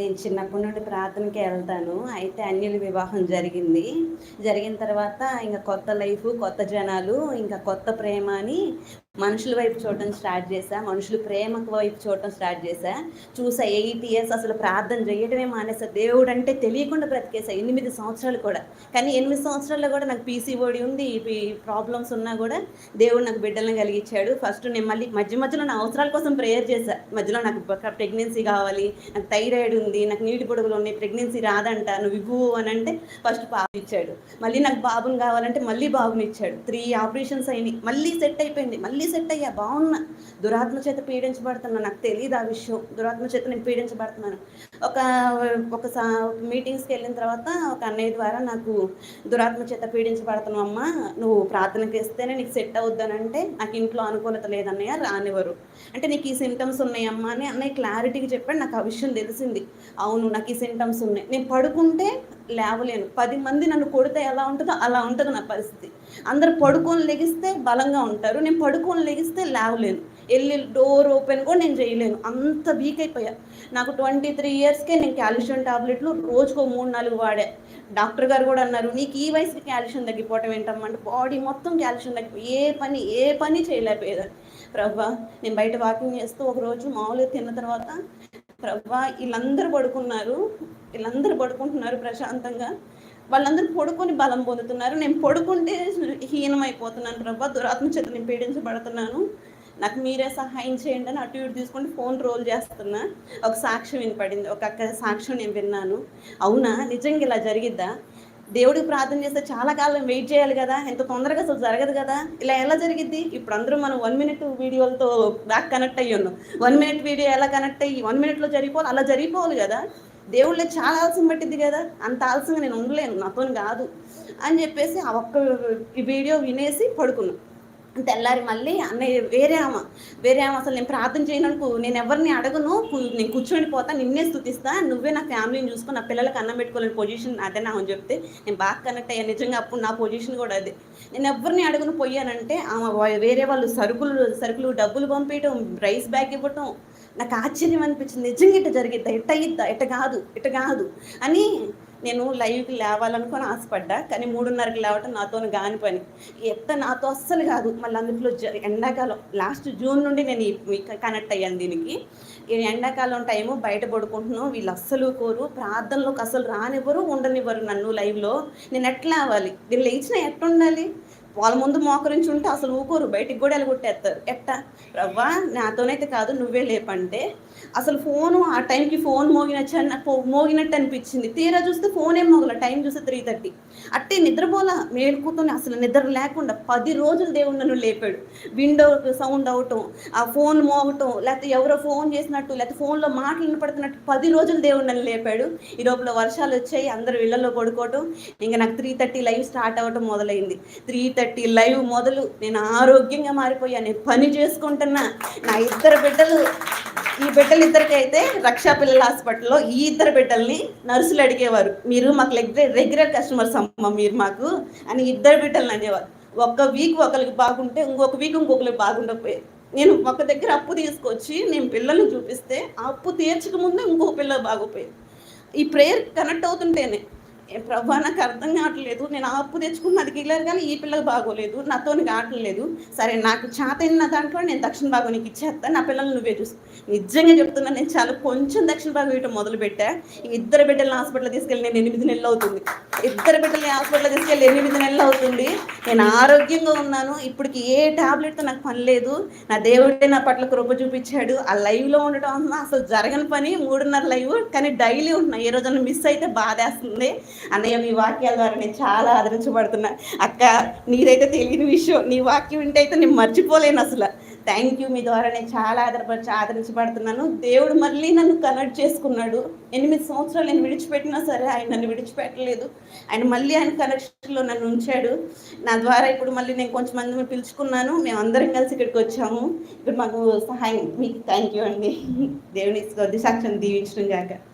నేను చిన్నప్పటి నుండి ప్రార్థనకి వెళ్తాను. అయితే అన్యుల వివాహం జరిగింది. జరిగిన తర్వాత ఇంకా కొత్త లైఫ్ కొత్త జనాలు ఇంకా కొత్త ప్రేమ అని మనుషుల వైపు చూడటం స్టార్ట్ చేశా మనుషులు ప్రేమకు వైపు చూడటం స్టార్ట్ చేశా. చూసా ఎయిట్ ఇయర్స్ అసలు ప్రార్థన చేయడమే మానేసా దేవుడు అంటే తెలియకుండా బ్రతికేసా ఎనిమిది సంవత్సరాలు కూడా. కానీ ఎనిమిది సంవత్సరాల్లో కూడా నాకు పీసీఓడి ఉంది ప్రాబ్లమ్స్ ఉన్నా కూడా దేవుడు నాకు బిడ్డలను కలిగించాడు ఫస్ట్ నేను మళ్ళీ మధ్య మధ్యలో నా అవసరాల కోసం ప్రేయర్ చేశా. మధ్యలో నాకు ప్రెగ్నెన్సీ కావాలి నాకు థైరాయిడ్ ఉంది నాకు నీటి పొడుగులు ఉన్నాయి ప్రెగ్నెన్సీ రాదంట నువ్వు ఇవ్వు అని అంటే ఫస్ట్ బాబు ఇచ్చాడు. మళ్ళీ నాకు బాబుని కావాలంటే మళ్ళీ బాబుని ఇచ్చాడు. త్రీ ఆపరేషన్స్ అయినాయి మళ్ళీ సెట్ అయిపోయింది మళ్ళీ సెట్ అయ్యా బాగున్నా దురాత్మ చేత పీడించబడుతున్నా నాకు తెలియదు ఆ విషయం. దురాత్మ చేత నేను పీడించబడుతున్నాను. ఒక ఒక మీటింగ్స్కి వెళ్ళిన తర్వాత ఒక అన్నయ్య ద్వారా నాకు దురాత్మ చేత పీడించబడుతున్నావు అమ్మ. నువ్వు ప్రార్థనకి ఇస్తేనే నీకు సెట్ అవుద్దనంటే నాకు ఇంట్లో అనుకూలత లేదన్నయ్య రానివ్వరు. అంటే నీకు ఈ సింటమ్స్ ఉన్నాయమ్మా అని అన్నయ్య క్లారిటీకి చెప్పాడు. నాకు ఆ విషయం తెలిసింది. అవును నాకు ఈ సింటమ్స్ ఉన్నాయి. నేను పడుకుంటే లేవలేను. పది మంది నన్ను కొడితే ఎలా ఉంటుందో అలా ఉంటుంది నా పరిస్థితి. అందరు పడుకొని లెగిస్తే బలంగా ఉంటారు. నేను పడుకొని లెగిస్తే లేవలేను. వెళ్ళి డోర్ ఓపెన్ కూడా నేను చేయలేను. అంత వీక్ అయిపోయా. నాకు ట్వంటీ త్రీ ఇయర్స్కే నేను కాల్షియం టాబ్లెట్లు రోజుకో మూడు నాలుగు వాడా. డాక్టర్ గారు కూడా అన్నారు నీకు ఈ వయసుకి కాల్షియం తగ్గిపోవటం ఏంటమ్మంటే బాడీ మొత్తం కాల్షియం తగ్గిపో ఏ పని ఏ పని చేయలేకపోయేదాన్ని. ప్రభా నేను బయట వాకింగ్ చేస్తూ ఒకరోజు మామూలుగా తిన్న తర్వాత ప్రభా వీళ్ళందరూ పడుకున్నారు. వీళ్ళందరూ పడుకుంటున్నారు ప్రశాంతంగా. వాళ్ళందరూ పడుకొని బలం పొందుతున్నారు. నేను పడుకుంటే హీనమైపోతున్నాను ప్రభా దురాత్మ చేత నేను పీడించబడుతున్నాను. నాకు మీరే సహాయం చేయండి అని అటు ఇటు తీసుకుంటే ఫోన్ రోల్ చేస్తున్నా. ఒక సాక్ష్యం వినపడింది. ఒక అక్క సాక్ష్యం నేను విన్నాను. అవునా? నిజంగా ఇలా జరిగిద్దా? దేవుడికి ప్రార్థన చేస్తే చాలా కాలం వెయిట్ చేయాలి కదా? ఎంత తొందరగా అసలు జరగదు కదా? ఇలా ఎలా జరిగిద్ది? ఇప్పుడు అందరూ మనం వన్ మినిట్ వీడియోలతో బ్యాక్ కనెక్ట్ అయ్యి ఉన్నాం. వన్ మినిట్ వీడియో ఎలా కనెక్ట్ అయ్యి వన్ మినిట్లో జరిగిపోవాలి అలా జరిగిపోవాలి కదా? దేవుళ్ళకి చాలా ఆలస్యం పట్టింది కదా? అంత ఆలస్యంగా నేను ఉండలేను నాతో కాదు. అని చెప్పేసి ఆ ఒక్క వీడియో వినేసి పడుకున్నాను తెల్లారి మళ్ళీ అన్నయ్య వేరే ఆమె వేరే ఆమె అసలు నేను ప్రార్థన చేయననుకో నేను ఎవరిని అడగను నేను కూర్చొని పోతా నిన్నే స్థుతిస్తా నువ్వే నా ఫ్యామిలీని చూసుకొని నా పిల్లలకి అన్నం పెట్టుకోలేని పొజిషన్ అదే నా అని చెప్తే నేను బాగా కనెక్ట్ అయ్యా. నిజంగా అప్పుడు నా పొజిషన్ కూడా అదే. నేను ఎవరిని అడగను పోయానంటే ఆమె వేరే వాళ్ళు సరుకులు సరుకులు డబ్బులు పంపించడం రైస్ బ్యాగ్ ఇవ్వటం నాకు ఆశ్చర్యం అనిపించింది. నిజంగా ఇట్ట జరిగిద్దా? ఇట్ట అయ్యిద్దా ఇట్ట కాదు? ఇట్ట కాదు? అని నేను లైవ్కి లేవాలనుకొని ఆశపడ్డా కానీ మూడున్నరకి లేవటం నాతో కాని పని ఎట్ట నాతో అస్సలు కాదు. మళ్ళీ అందులో జ ఎండాకాలం లాస్ట్ జూన్ నుండి నేను కనెక్ట్ అయ్యాను దీనికి. ఈ ఎండాకాలం టైము బయట పడుకుంటున్నాం వీళ్ళు అస్సలు కోరు ప్రార్థనలోకి అసలు రానివ్వరు ఉండనివ్వరు నన్ను లైవ్లో. నేను ఎట్లా అవ్వాలి దీన్ని లేచిన ఎట్టుండాలి? వాళ్ళ ముందు మోకరించి ఉంటే అసలు ఊకోరు బయటికి కూడా వెళ్ళగొట్టేస్తారు ఎట్టా? రవ్వా నాతోనైతే కాదు నువ్వే లేపంటే. అసలు ఫోను ఆ టైంకి ఫోన్ మోగినచ్చు నాకు మోగినట్టు అనిపించింది. తీరా చూస్తే ఫోన్ ఏం మోగల టైం చూస్తే త్రీ థర్టీ. అట్టే నిద్రపోలా మేలుకుతూనే అసలు నిద్ర లేకుండా పది రోజులు దేవుడు నన్ను లేపాడు. విండో సౌండ్ అవటం ఆ ఫోన్ మోగటం లేకపోతే ఎవరో ఫోన్ చేసినట్టు లేకపోతే ఫోన్లో మాటలు వినపడుతున్నట్టు పది రోజులు దేవుడు నన్ను లేపాడు. ఈ లోపల వర్షాలు వచ్చాయి అందరు ఇళ్ళలో పడుకోవటం. ఇంకా నాకు త్రీ థర్టీ లైవ్ స్టార్ట్ అవ్వటం మొదలైంది. త్రీ థర్టీ లైవ్ మొదలు. నేను ఆరోగ్యంగా మారిపోయా నేను పని చేసుకుంటున్నా నా ఇద్దరు బిడ్డలు. ఈ బిడ్డలు ఇద్దరికి అయితే రక్షా పిల్లల హాస్పిటల్లో ఈ ఇద్దరు బిడ్డల్ని నర్సులు అడిగేవారు. మీరు మాకు రెగ్యులర్ రెగ్యులర్ కస్టమర్స్ అమ్మ మీరు మాకు అని ఇద్దరు బిడ్డలను అనేవారు. ఒక్క వీక్ ఒకరికి బాగుంటే ఇంకొక వీక్ ఇంకొకరికి బాగుండకపోయేది నేను ఒక దగ్గర అప్పు తీసుకొచ్చి నేను పిల్లల్ని చూపిస్తే ఆ అప్పు తీర్చక ముందే ఇంకొక పిల్ల బాగోపోయేది. ఈ ప్రేయర్ కనెక్ట్ అవుతుంటేనే ప్రభా నాకు అర్థం కావట్లేదు. నేను ఆ అప్పు తెచ్చుకున్న అది క్లియర్ కానీ ఈ పిల్లకి బాగోలేదు. నాతో కావట్లేదు సరే నాకు చేతైన దాంట్లో నేను దక్షిణ భాగం నీకు ఇచ్చేస్తాను నా పిల్లల్ని నువ్వే చూసు నిజంగా చెప్తున్నా నేను చాలా కొంచెం దక్షిణ భాగం ఇవ్వటం మొదలు పెట్టా ఇద్దరు బిడ్డలను హాస్పిటల్ తీసుకెళ్ళి నేను ఎనిమిది నెలలు అవుతుంది. ఇద్దరు బిడ్డల్ని హాస్పిటల్ తీసుకెళ్ళి ఎనిమిది నెలలు అవుతుంది. నేను ఆరోగ్యంగా ఉన్నాను. ఇప్పటికి ఏ టాబ్లెట్తో నాకు పని లేదు. నా దేవుడే నా పట్ల కృప చూపించాడు. ఆ లైవ్లో ఉండటం అన్న అసలు జరగని పని మూడున్నర లైవ్ కానీ డైలీ ఉంటున్నా ఏ రోజున మిస్ అయితే బాధేస్తుంది. అన్నయ్య మీ వాక్యాల ద్వారా నేను చాలా ఆదరించబడుతున్నా. అక్క నీదైతే తెలియని విషయం. నీ వాక్యం వింటే అయితే నేను మర్చిపోలేను అసలు. థ్యాంక్ యూ మీ ద్వారా నేను చాలా ఆదరపడి ఆదరించబడుతున్నాను. దేవుడు మళ్ళీ నన్ను కనెక్ట్ చేసుకున్నాడు. ఎనిమిది సంవత్సరాలు నేను విడిచిపెట్టినా సరే ఆయన నన్ను విడిచిపెట్టలేదు. ఆయన మళ్ళీ ఆయన కనెక్షన్లో నన్ను ఉంచాడు. నా ద్వారా ఇప్పుడు మళ్ళీ నేను కొంచెం మంది పిలుచుకున్నాను. మేము అందరం కలిసి ఇక్కడికి వచ్చాము. ఇప్పుడు మాకు సహాయం మీకు థ్యాంక్ యూ అండి. దేవుని సాక్ష్యం దీవించడం కాక